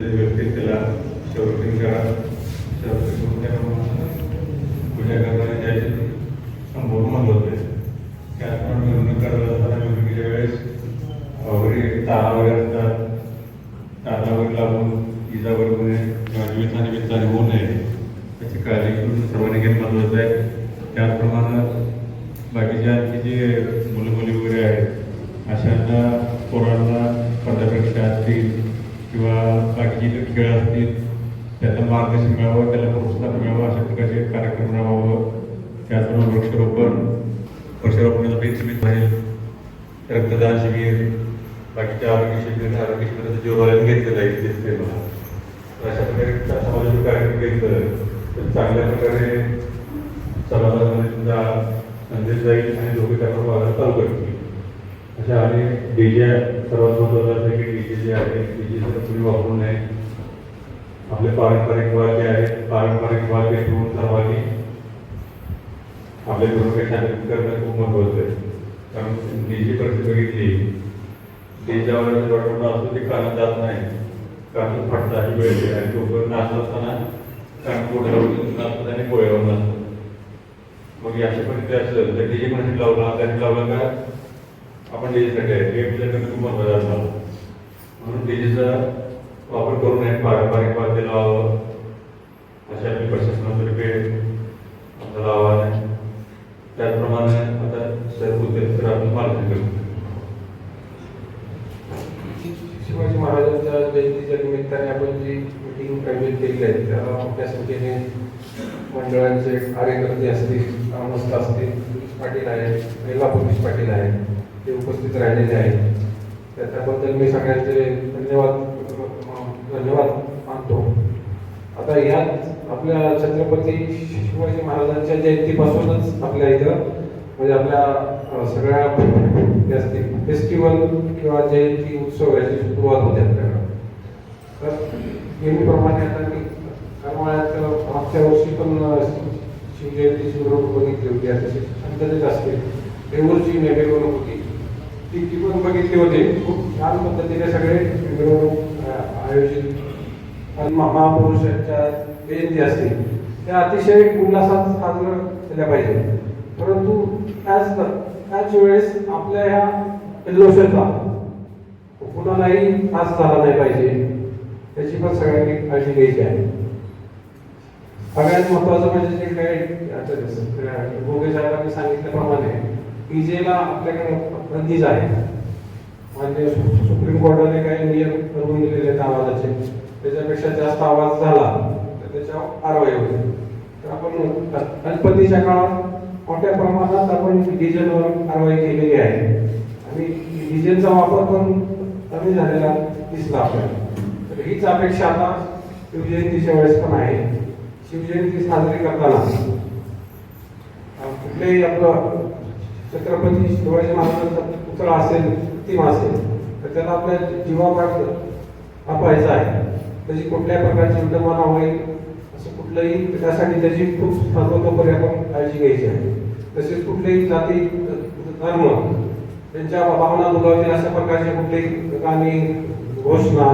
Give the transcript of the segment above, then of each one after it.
व्यक्ती त्याला संरक्षण करा संरक्षण पूजा करणारे संपूर्ण आहे त्याचप्रमाणे मिरवणूक करत असताना वेळेस वगैरे तारा वगैरे असतात तारा लावून लागून इजा वगैरे किंवा होऊ नये त्याची काळजी घेऊन सर्वांनी घेणं महत्वाचं आहे त्याचप्रमाणे बाकीच्या आणखी जे मुलं मुली वगैरे आहेत अशांना पोरांना स्पर्धा असतील किंवा बाकीचे जे खेळ असतील त्याचं मार्गदर्शन मिळावं त्याला प्रोत्साहन मिळावं अशा प्रकारचे कार्यक्रम राहावं त्याचबरोबर वृक्षारोपण. वृक्षारोपणाचा बेच निमित्त राहील. रक्तदान शिबिर बाकीच्या आरोग्य शिबिर आरोग्य शिबिराचं जीववाल्याने घेतलं जाईल दिसते मला. अशा प्रकारे समाजाचे कार्यक्रम घेतलं तर चांगल्या प्रकारे समाजामध्ये सुद्धा संदेश जाईल आणि लोक त्याकडे वागायला चालू करतील. अशा आणि डीजे सर्वात महत्वाचं असं जे आहे डीजे जर तुम्ही वापरू नये. आपले पारंपरिक वाद्य आहेत पारंपरिक वाद्य ठेवून सर्वांनी आपल्या मिरवणुकीत करणं खूप महत्वाचं आहे. कारण डीजी परिस्थिती बघितली डीजेवर वाटवणं असतो ते कानात जात नाही. कानात फाटता ही वेळ येते आणि लोक नाचत असताना कान पोटावर नाचतात आणि पोळ्यावर नाचतात मग अशा ते असेल तर डीजे पण लावला त्याने लावला का? आपण डीजेसाठी आहे. हे खूप महत्वाचं असणार. म्हणून विजेचा वापर करू नये पारंपरिक वाद्य लावावं. अशा आपली प्रशासनातर्फे आपल्याला आव्हान आहे त्याचप्रमाणे आता सर्व उद्योग तर आपण मार्गदर्शन करू. शिवाजी महाराजांच्या जयंतीच्या निमित्ताने आपण जी मिटिंग आयोजित केली आहे त्याला मोठ्या संख्येने मंडळांचे कार्यकर्ते असतील ग्रामस्थ असतील पाटील आहेत महिला पोलीस पाटील आहेत ते उपस्थित राहिलेले आहेत. त्याच्याबद्दल त्याबद्दल मी सगळ्यांचे धन्यवाद धन्यवाद मानतो. आता यात आपल्या छत्रपती शिवाजी महाराजांच्या जयंतीपासूनच आपल्या इथं म्हणजे आपल्या सगळ्या असतील फेस्टिवल किंवा जयंती उत्सव याची सुरुवात होते आपल्याकडं. तर नेहमीप्रमाणे आता मी करमाळ्यात मागच्या वर्षी पण शिवजयंती शिवजयंतीची बघितली होती. आता शांततेत असते. देऊरची मिरवणूक होती. ती टिकून पण बघितली होती. खूप छान पद्धतीने सगळे मिरवणूक आयोजित. आणि महा- महापुरुषांच्या जयंती असतील. त्या अतिशय उल्हासात साजरं केल्या पाहिजे. परंतु त्याच त्याच वेळेस आपल्या ह्या जल्लोषाचा कुणालाही त्रास झाला नाही पाहिजे. त्याची पण सगळ्यांनी काळजी घ्यायची आहे. सगळ्यात महत्वाचं म्हणजे जे काही आता भोगे साहेबांनी सांगितल्याप्रमाणे विजेला आपल्याकडे बंदीच आहे. म्हणजे सुप्रीम कोर्टाने काही नियम ठरवून दिलेले आहेत आवाजाचे. त्याच्यापेक्षा जास्त आवाज झाला तर त्याच्यावर कारवाई होते तर आपण गणपतीच्या काळात मोठ्या प्रमाणात आपण डिझेलवर कारवाई केलेली आहे. आणि डिझेलचा वापर पण कमी झालेला दिसला आपल्याला. तर हीच अपेक्षा आता शिवजयंतीच्या वेळेस पण आहे. शिवजयंती साजरी करताना. कुठलेही आपलं छत्रपती शिवाजी महाराजांचा पुतळा असेल प्रतिमा असेल तर त्याला आपल्या जीवापाठ कापायचा आहे. त्याची कुठल्याही प्रकारची विडंबना होईल असं कुठलंही त्यासाठी त्याची खूप सर्वतोपरी आपण काळजी घ्यायची आहे. तसेच कुठलेही जाती धर्म त्यांच्या भावना दुखावतील अशा प्रकारचे कुठलेही गाणी घोषणा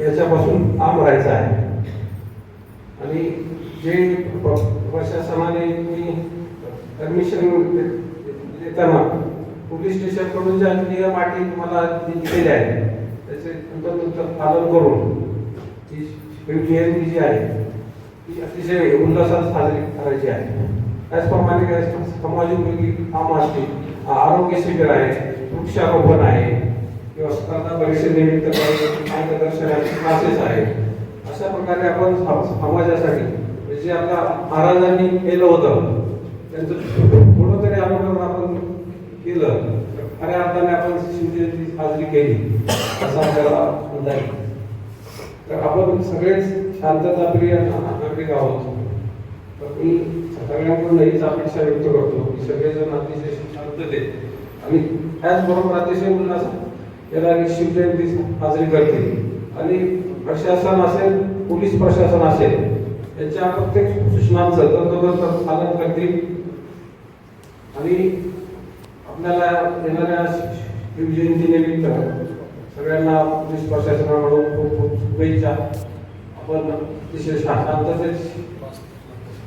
याच्यापासून लांब राहायचं आहे. आणि जे प्रशासनाने प्रशासनाने तुम्ही परमिशन देताना पोलीस स्टेशनकडून जे ज्या नियम अटी तुम्हाला दिलेले आहेत त्याचे तुमचं पालन करून ही शिवजयंती जी आहे ती अतिशय उल्हासात साजरी करायची आहे. त्याचप्रमाणे काय समाजोपयोगी काम असतील आरोग्य शिबिर आहे वृक्षारोपण आहे किंवा स्पर्धा परीक्षेनिमित्त काही मार्गदर्शनाचे क्लासेस आहेत अशा प्रकारे आपण समाजासाठी जे आपल्या महाराजांनी केलं होतं त्यांचं कुठंतरी अनुकरण आपण केलं तर खऱ्या अर्थाने आपण शिवजयंती साजरी केली असं आपल्याला म्हणता तर आपण सगळेच शांतताप्रिय नागरिक आहोत. तर मी सगळ्यांकडून हीच अपेक्षा व्यक्त करतो की सगळेजण अतिशय शांततेत आणि त्याचबरोबर अतिशय म्हणजे उल्हास याला शिवजयंती साजरी करतील आणि प्रशासन असेल पोलीस प्रशासन असेल यांच्या प्रत्येक सूचनांचं तंतोतंत पालन करतील आणि आपल्याला येणाऱ्या शिवजयंतीनिमित्त सगळ्यांना पोलीस प्रशासनाकडून खूप खूप शुभेच्छा. आपण अतिशय शांततेत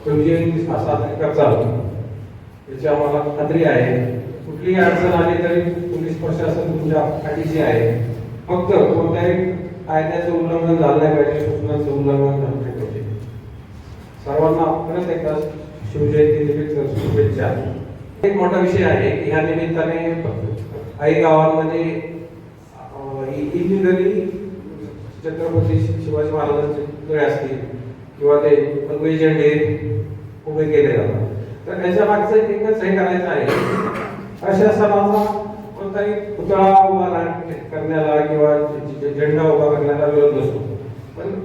तुमची साजरी करचाल याची आम्हाला खात्री आहे. कुठलीही अडचण आली तरी पोलीस प्रशासन तुमच्या पाठीशी आहे. फक्त कोणत्याही कायद्याचं उल्लंघन झालं नाही पाहिजे सूचनांचं उल्लंघन झालं नाही पाहिजे. सर्वांना परत एकदा शिवजयंती निमित्त शुभेच्छा. एक मोठा विषय आहे. की ह्या निमित्ताने काही गावांमध्ये इंजिनिअरिंग छत्रपती शिवाजी महाराजांचे पुतळे असतील किंवा ते पदवी झेंडे उभे केले जातात. तर त्याच्या मागचं एकच हे करायचं आहे. प्रशासनाचा कोणताही पुतळा उभा करण्याला किंवा झेंडा उभा करण्याला विरोध नसतो. पण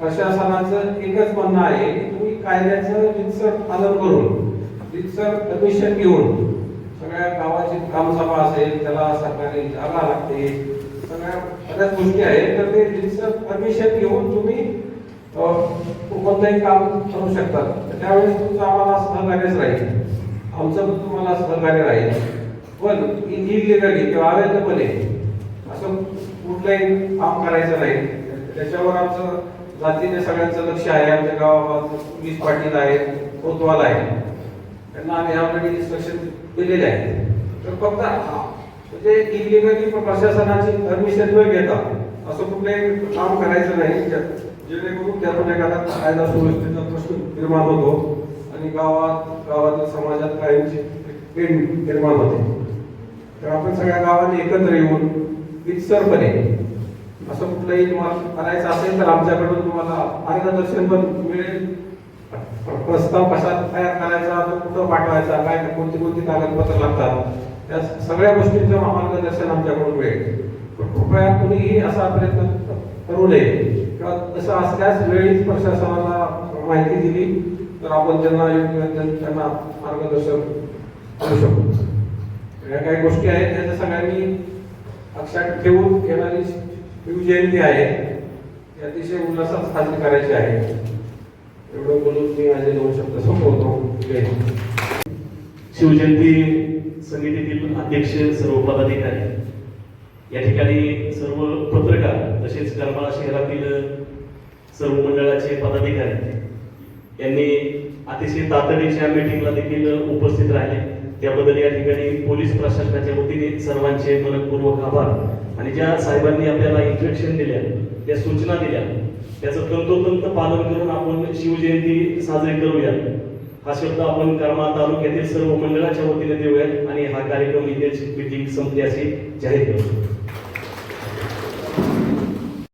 प्रशासनाचं एकच म्हणणं आहे की तुम्ही कायद्याचं रितसर पालन करून रितसर कमिशन घेऊन सगळ्या गावाची ग्रामसभा असेल त्याला सरकारी जागा लागते. सगळ्या बऱ्याच गोष्टी आहेत तर ते रितसर परमिशन घेऊन तुम्ही कोणतंही काम करू शकतात त्यावेळेस तुमचं आम्हाला सहकार्यच राहील. आमचं पण तुम्हाला सहकार्य राहील. पण इलिगली किंवा अवेलेबल आहे असं कुठलंही काम करायचं नाही. त्याच्यावर आमचं जातीने सगळ्यांचं लक्ष आहे. आमच्या गावात पोलीस पाटील आहेत कोतवाल आहे त्यांना आम्ही यामध्ये इन्स्ट्रक्शन दिलेले आहे तर फक्त म्हणजे इलिगली प्रशासनाची परमिशन न घेता असं कुठलंही काम करायचं नाही. जेणेकरून त्यातून एखादा कायदा सुव्यवस्थेचा प्रश्न निर्माण होतो आणि गावात गावातील समाजात कायमची पेंड निर्माण होते. तर आपण सगळ्या गावांनी एकत्र येऊन वित्सरपणे असं कुठलंही तुम्हाला करायचं असेल तर आमच्याकडून तुम्हाला मार्गदर्शन पण मिळेल. प्रस्ताव कसा तयार करायचा तो कुठं पाठवायचा काय कोणती कोणती कागदपत्र लागतात? त्या सगळ्या गोष्टींचं मार्गदर्शन आमच्याकडून मिळेल. पण कृपया कुणीही असा प्रयत्न करू नये. किंवा तसं असल्यास वेळीच प्रशासनाला माहिती दिली तर आपण त्यांना योग्य त्यांना मार्गदर्शन करू शकतो या काही गोष्टी आहेत त्याच्या सगळ्यांनी लक्षात ठेवून येणारी शिवजयंती आहे. ती अतिशय उल्हासात साजरी करायची आहे. एवढं बोलून मी माझे दोन शब्द संपवतो. शिवजयंती समितीतील अध्यक्ष सर्व पदाधिकारी. या ठिकाणी सर्व पत्रकार तसेच करमाळा शहरातील सर्व मंडळाचे पदाधिकारी यांनी अतिशय तातडीच्या मीटिंगला देखील उपस्थित राहिले. त्याबद्दल या ठिकाणी पोलीस प्रशासनाच्या वतीने सर्वांचे मनपूर्वक आभार. आणि ज्या साहेबांनी आपल्याला इन्स्ट्रक्शन दिल्या त्या सूचना दिल्या त्याचं तंतोतंत पालन करून आपण शिवजयंती साजरी करूया. हा शब्द आपण करमाळा तालुक्यातील सर्व मंडळाच्या वतीने देऊयात आणि हा कार्यक्रम इथेच मीटिंग संपली अशी. जाहीर करू